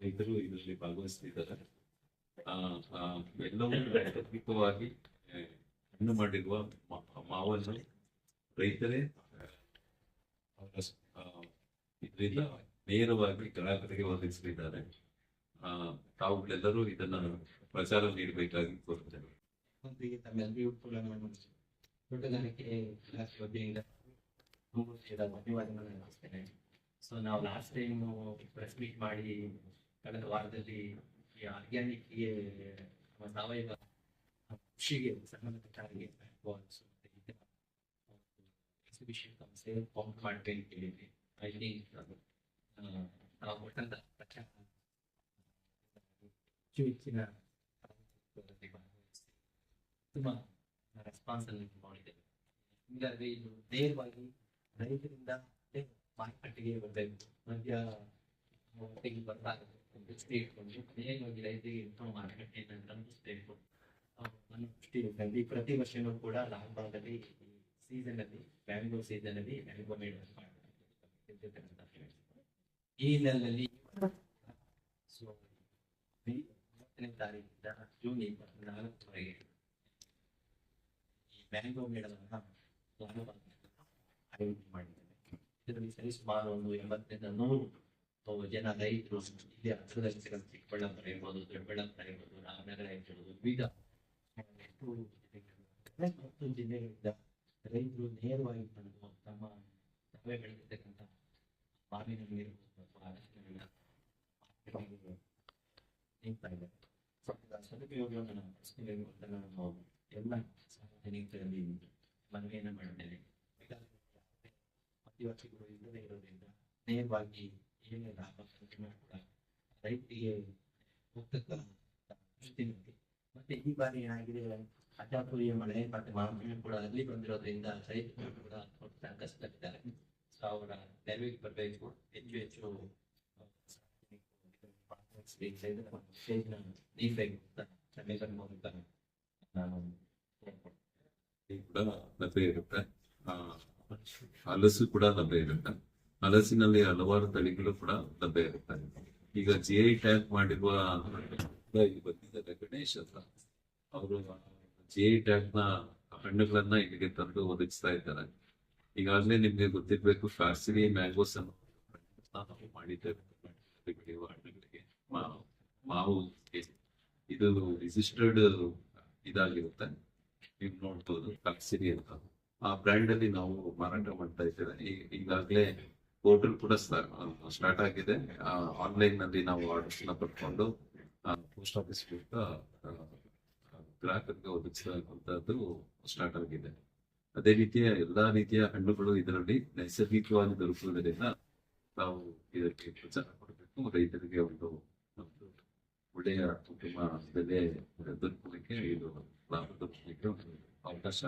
ರೈತರು ಇದರಲ್ಲಿ ಭಾಗವಹಿಸ್ತಿದ್ದಾರೆ. ಎಲ್ಲವೂ ನೈಸರ್ಗಿಕವಾಗಿ ಹಣ್ಣು ಮಾಡಿರುವ ಮಾವನ್ನು ರೈತರೇ ಇದರಿಂದ ನೇರವಾಗಿ ಗ್ರಾಹಕರಿಗೆ ಒದಗಿಸಲಿದ್ದಾರೆ ತಾವುಗಳೆಲ್ಲರೂ ಇದನ್ನ ಪ್ರಚಾರ ನೀಡಬೇಕಾಗಿ ನಾನು ತೋಟಗಾರಿಕೆ ಸೊ ನಾವು ಲಾಸ್ಟ್ ಟೈಮ್ ಪ್ರೆಸ್ ಮೀಟ್ ಮಾಡಿ ಕಳೆದ ವಾರದಲ್ಲಿ ಈ ಆರ್ಗ್ಯಾನಿಕ್ಗೆ ಸಾವಯವ ಕೃಷಿಗೆ ಸಂಬಂಧಪಟ್ಟ ಹಾಗೆ balls ಮತ್ತೆ ಇತರ ಎಕ್ಸಿಬಿಷನ್ ಸಂಸ್ಥೆ ಫಾರ್ಮ್ ಮಾಡಬೇಕು ಅಂತ ಹೇಳಿದ್ವಿ. ಅಲ್ಲಿ ನಾವು ಒಟ್ಟಂತ ಪ್ರಚಾರ ಹೆಚ್ಚು ಹೆಚ್ಚಿನ ತುಂಬ ರೆಸ್ಪಾನ್ಸ್ ಅನ್ನು ಮಾಡಿದ್ದೇವೆ ಹೀಗಾಗಿ ಇದು ನೇರವಾಗಿ ರೈತರಿಂದ ಮಾರುಕಟ್ಟೆಗೆ ಬರಬೇಕು. ಮಧ್ಯ ತೆಗೆ ಬರಬಾರದು ದೃಷ್ಟಿಯಲ್ಲಿ ಪ್ರತಿ ವರ್ಷನೂ ಕೂಡ ಲಾಲ್ಬಾಗಲ್ಲಿ ಸೀಸನ್ ಅಲ್ಲಿ ಮ್ಯಾಂಗೋ ಸೀಸನ್ ಅಲ್ಲಿ ಮ್ಯಾಂಗೋ ಮೇಡಮ್ ಈ ಹಿನ್ನೆಲೆಯಲ್ಲಿ ಸೊ ಮೂವತ್ತನೇ ತಾರೀಕಿಂದ ಜೂನ್ ಇಪ್ಪತ್ನಾಲ್ಕರವರೆಗೆ ಈ ಮ್ಯಾಂಗೋ ಮೇಳವನ್ನು ಆಯೋಜನೆ ಮಾಡಿದ್ದೇವೆ. ಇದರಲ್ಲಿ ಸರಿಸುಮಾರು ಒಂದು ಎಂಬತ್ತರಿಂದ ನೂರು ಜನ ರೈತರು ಇಲ್ಲಿ ಹತ್ತಿರದಲ್ಲಿ ಚಿಕ್ಕಬಳ್ಳಾಪುರ ಇರ್ಬೋದು ದೊಡ್ಡಬಳ್ಳಾಪುರ ಇರ್ಬೋದು ರಾಮನಗರ ಇರ್ಬೋದು ವಿವಿಧ ಮತ್ತು ಜಿಲ್ಲೆಗಳಿಂದ ರೈತರು ನೇರವಾಗಿ ಬಂದು ತಮ್ಮ ತಾವೇ ಬೆಳೆದಿರ್ತಕ್ಕಂಥ ಮಾವಿನ ನೀರು ಇದ್ದಾರೆ ಸೊ ಇದರ ಸದುಪಯೋಗವನ್ನು ನಾವು ಎಲ್ಲ ಸಾರ್ವಜನಿಕರಲ್ಲಿ ಮನವಿಯನ್ನು ಮಾಡಿದ್ದೇನೆ. ಮಧ್ಯವರ್ತಿಗಳು ಇಲ್ಲದೆ ಇರೋದ್ರಿಂದ ನೇರವಾಗಿ ಏನೇ ಲಾಭ ಕೂಡ ರೈತರಿಗೆ ಹೋಗ್ತಕ್ಕಂಥ ಮತ್ತೆ ಈ ಬಾರಿ ಏನಾಗಿದೆ ಅಚಾತುರ್ಯ ಮಳೆ ಮತ್ತೆ ಮಾಮೂಲಿ ಕೂಡ ಅಲ್ಲಿ ಬಂದಿರೋದ್ರಿಂದ ರೈತರು ಕೂಡ ಸಂಕಷ್ಟದಲ್ಲಿದ್ದಾರೆ ಸೊ ಅವರ ನೆರವಿಗೆ ಬರಬೇಕು ಹೆಚ್ಚು ಹೆಚ್ಚು ನೀಡಬೇಕು ನಾನು ಕೂಡ ಲಭ್ಯ ಇರುತ್ತೆ ಹಲಸು ಕೂಡ ಲಭ್ಯ ಇರುತ್ತೆ. ಹಲಸಿನಲ್ಲಿ ಹಲವಾರು ತಳಿಗಳು ಕೂಡ ಲಭ್ಯ ಇರುತ್ತೆ ಈಗ ಜಿ ಐ ಟ್ಯಾಗ್ ಮಾಡಿರುವ ಬಂದಿದ್ದಾರೆ ಗಣೇಶ್ ಅಂತ ಅವರು ಜಿ ಐ ಟ್ಯಾಗ್ನ ಹಣ್ಣುಗಳನ್ನ ಇಲ್ಲಿಗೆ ತಂದು ಒದಗಿಸ್ತಾ ಇದ್ದಾರೆ. ಈಗಾಗಲೇ ನಿಮ್ಗೆ ಗೊತ್ತಿರ್ಬೇಕು ಫ್ಯಾಸಿಲಿ ಮ್ಯಾಂಗೋಸ್ ಅನ್ನೋ ನಾವು ಮಾಡಿದ್ದೇವೆ. ಬೆಳೆಯುವ ಹಣ್ಣುಗಳಿಗೆ ಮಾ- ಮಾವು ಇದು. ರಿಜಿಸ್ಟರ್ಡ್ ಇದಾಗಿರುತ್ತೆ. ನೀವು ನೋಡ್ಬೋದು ಫ್ಯಾಕ್ಸಿರಿ ಅಂತ. ಆ ಬ್ರ್ಯಾಂಡ್ ಅಲ್ಲಿ ನಾವು ಮಾರಾಟ ಮಾಡ್ತಾ ಇದ್ದೇವೆ. ಈಗಾಗಲೇ ಪೋರ್ಟಲ್ ಕೂಡ ಸ್ಟಾರ್ಟ್ ಆಗಿದೆ. ಆನ್ಲೈನ್ನಲ್ಲಿ ನಾವು ಆರ್ಡರ್ಸ್ನ ಪಡ್ಕೊಂಡು ಪೋಸ್ಟ್ ಆಫೀಸ್ ಮೂಲಕ ಗ್ರಾಹಕರಿಗೆ ಒದಗಿಸುವಂತದ್ದು ಸ್ಟಾರ್ಟ್ ಆಗಿದೆ. ಅದೇ ರೀತಿಯ ಎಲ್ಲಾ ರೀತಿಯ ಹಣ್ಣುಗಳು ಇದರಲ್ಲಿ ನೈಸರ್ಗಿಕವಾಗಿ ದೊರಕುವುದರಿಂದ ನಾವು ಇದಕ್ಕೆ ಪ್ರಚಾರ ಕೊಡಬೇಕು. ರೈತರಿಗೆ ಒಂದು ಒಂದು ಒಳ್ಳೆಯ ಉತ್ತಮ ಬೆಲೆ ದೊರಕಲಿಕ್ಕೆ ಇದು ಲಾಭ ದೊರಕಲಿಕ್ಕೆ ಒಂದು ಅವಕಾಶ